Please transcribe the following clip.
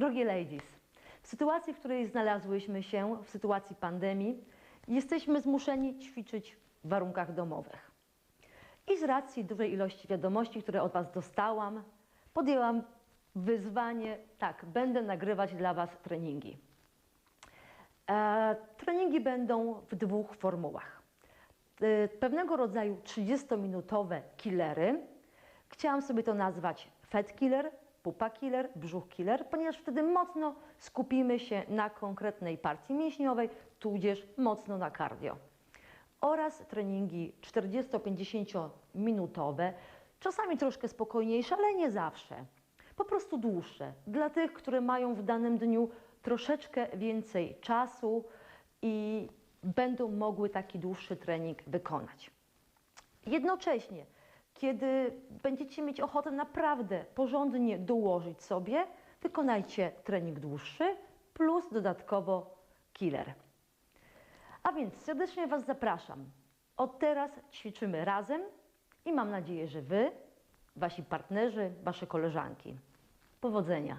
Drogie ladies, w sytuacji, w której znalazłyśmy się, w sytuacji pandemii, jesteśmy zmuszeni ćwiczyć w warunkach domowych. I z racji dużej ilości wiadomości, które od Was dostałam, podjęłam wyzwanie, tak, będę nagrywać dla Was treningi. E, treningi będą w dwóch formułach. E, pewnego rodzaju 30-minutowe killery. Chciałam sobie to nazwać fat killer, pupa killer, brzuch killer, ponieważ wtedy mocno skupimy się na konkretnej partii mięśniowej, tudzież mocno na cardio. Oraz treningi 40-50 minutowe, czasami troszkę spokojniejsze, ale nie zawsze. Po prostu dłuższe, dla tych, które mają w danym dniu troszeczkę więcej czasu i będą mogły taki dłuższy trening wykonać. Jednocześnie, kiedy będziecie mieć ochotę naprawdę porządnie dołożyć sobie, wykonajcie trening dłuższy plus dodatkowo killer. A więc serdecznie Was zapraszam. Od teraz ćwiczymy razem i mam nadzieję, że Wy, Wasi partnerzy, Wasze koleżanki. Powodzenia!